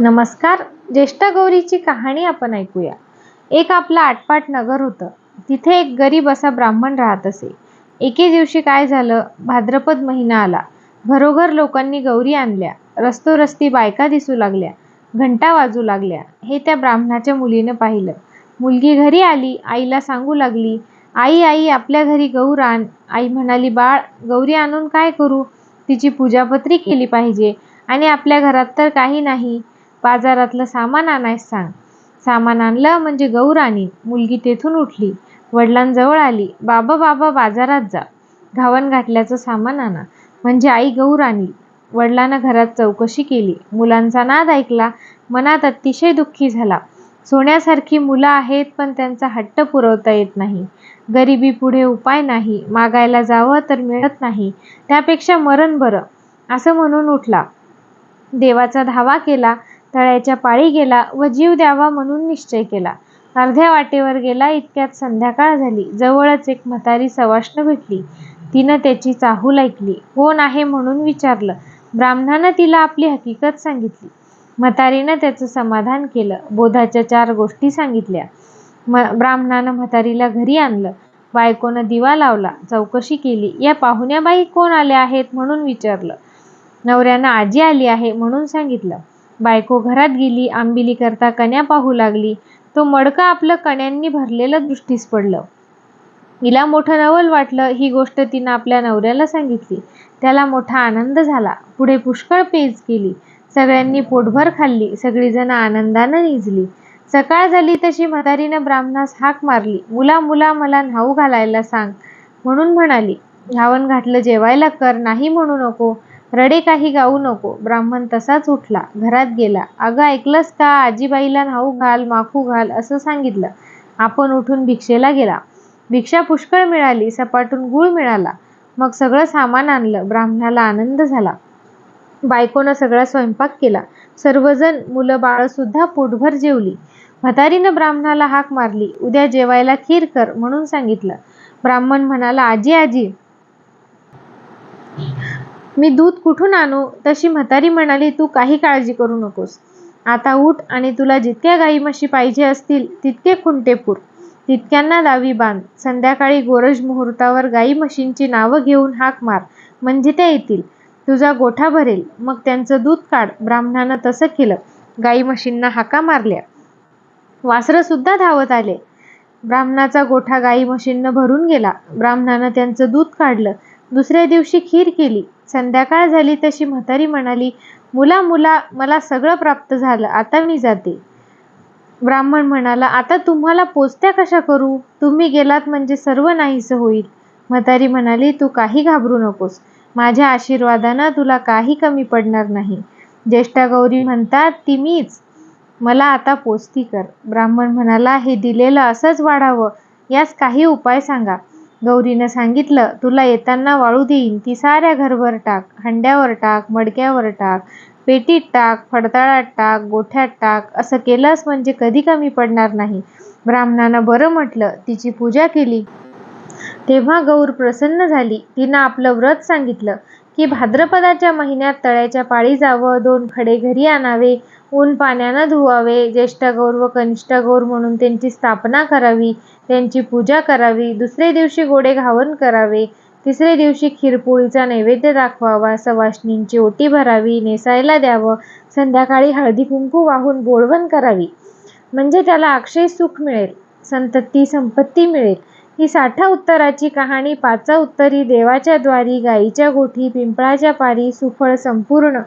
नमस्कार. ज्येष्ठा गौरीची कहाणी आपण ऐकूया. एक आपलं आटपाट नगर होतं. तिथे एक गरीब असा ब्राह्मण राहत असे. एके दिवशी काय झालं? भाद्रपद महिना आला. घरोघर लोकांनी गौरी आणल्या. रस्तोरस्ती बायका दिसू लागल्या. घंटा वाजू लागल्या. हे त्या ब्राह्मणाच्या मुलीनं पाहिलं. मुलगी घरी आली. आईला सांगू लागली आई आई आपल्या घरी गौर आण. आई म्हणाली बाळ गौरी आणून काय करू? तिची पूजापत्री केली पाहिजे. आणि आपल्या घरात तर काही नाही. बाजारातलं सामान आणायस सांग. सामान आणलं म्हणजे गौराणी मुलगी तेथून उठली. वडिलांजवळ आली. बाबा बाबा बाजारात जा. घावन घातल्याचं सामान आणा. म्हणजे आई गौर आणील वडिलांना घरात चौकशी केली. मुलांचा नाद ऐकला. मनात अतिशय दुःखी झाला. सोन्यासारखी मुलं आहेत पण त्यांचा हट्ट पुरवता येत नाही. गरिबी पुढे उपाय नाही. मागायला जावं तर मिळत नाही. त्यापेक्षा मरण बरं. असं म्हणून उठला. देवाचा धावा केला. तळ्याच्या पाळी गेला व जीव द्यावा म्हणून निश्चय केला. अर्ध्या वाटेवर गेला इतक्यात संध्याकाळ झाली. जवळच एक म्हातारी सवाष्ण भेटली. तिनं त्याची चाहूल ऐकली. कोण आहे म्हणून विचारलं. ब्राह्मणानं तिला आपली हकीकत सांगितली. म्हातारीनं त्याचं समाधान केलं. बोधाच्या चार गोष्टी सांगितल्या. म ब्राह्मणानं म्हातारीला घरी आणलं. बायकोनं दिवा लावला. चौकशी केली. या पाहुण्याबाई कोण आल्या आहेत म्हणून विचारलं. नवऱ्यानं आजी आली आहे म्हणून सांगितलं. बायको घरात गेली आंबिली करता कण्या पाहू लागली. तो मडकं आपलं कण्यांनी भरलेलं दृष्टीस पडलं. हिला मोठं नवल वाटलं ही गोष्ट तिनं आपल्या नवऱ्याला सांगितली. त्याला मोठा आनंद झाला. पुढे पुष्कळ पेज केली. सगळ्यांनी पोटभर खाल्ली. सगळीजण आनंदानं निजली. सकाळ झाली तशी म्हातारीनं ब्राह्मणास हाक मारली. मुला मुला मला न्हाऊ घालायला सांग म्हणून म्हणाली. घावन घातलं जेवायला कर नाही म्हणू नको. रडे काही गाऊ नको. ब्राह्मण तसाच उठला. घरात गेला. अगं ऐकलंस का? आजीबाईला न्हाऊ घाल माखू घाल असं सांगितलं. आपण उठून भिक्षेला गेला. भिक्षा पुष्कळ मिळाली. सपाटून गुळ मिळाला. मग सगळं सामान आणलं. ब्राह्मणाला आनंद झाला. बायकोनं सगळा स्वयंपाक केला. सर्वजण मुलं बाळ सुद्धा पोटभर जेवली. म्हातारीनं ब्राह्मणाला हाक मारली. उद्या जेवायला खीर कर म्हणून सांगितलं. ब्राह्मण म्हणाला आजी आजी मी दूध कुठून आणू? तशी म्हातारी म्हणाली तू काही काळजी करू नकोस. आता उठ आणि तुला जितक्या गाई म्हशी पाहिजे असतील तितके खुंटे पुर. तितक्यांना दावी बांध. संध्याकाळी गोरज मुहूर्तावर गाई म्हशींची नावं घेऊन हाक मार. म्हणजे त्या येतील. तुझा गोठा भरेल. मग त्यांचं दूध काढ. ब्राह्मणानं तसं केलं. गाई म्हशींना हाका मारल्या. वासरं सुद्धा धावत आले. ब्राह्मणाचा गोठा गाई म्हशींना भरून गेला. ब्राह्मणानं त्यांचं दूध काढलं. दुसऱ्या दिवशी खीर केली. संध्याकाळ झाली तशी म्हातारी म्हणाली मुला मुला मला सगळं प्राप्त झालं आता मी जाते. ब्राह्मण म्हणाला आता तुम्हाला पोचत्या कशा करू? तुम्ही गेलात म्हणजे सर्व नाहीसं होईल. म्हातारी म्हणाली तू काही घाबरू नकोस. माझ्या आशीर्वादानं तुला काही कमी पडणार नाही. ज्येष्ठा गौरी म्हणतात ती मीच. मला आता पोचती कर. ब्राह्मण म्हणाला हे दिलेलं असंच वाढावं. यास काही उपाय सांगा. गौरीनं सांगितलं तुला येताना वाळू देईन. ती साऱ्या घरभर टाक. हंड्यावर टाक मडक्यावर टाक पेटीत टाक फडताळात टाक गोठ्यात टाक. असं केलंस म्हणजे कधी कमी पडणार नाही. ब्राह्मणानं बरं म्हटलं तिची पूजा केली. तेव्हा गौर प्रसन्न झाली. तिनं आपलं व्रत सांगितलं. की भाद्रपदाच्या महिन्यात तळ्याच्या पाळी जावं दोन खडे घरी आणावे ऊन पाण्यानं धुवावे ज्येष्ठ गौर व कनिष्ठ गौर म्हणून त्यांची स्थापना करावी त्यांची पूजा करावी दुसरे दिवशी गोडे घावन करावे तिसरे दिवशी खीरपोळीचा नैवेद्य दाखवावा सवाष्णींची ओटी भरावी नेसायला द्यावं संध्याकाळी हळदी कुंकू वाहून बोळवण करावी. म्हणजे त्याला अक्षय सुख मिळेल संतती संपत्ती मिळेल. ही साठा उत्तराची कहाणी पाचा उत्तरी देवाच्या द्वारी गाईच्या गोठी पिंपळाच्या पारी सुफळ संपूर्ण.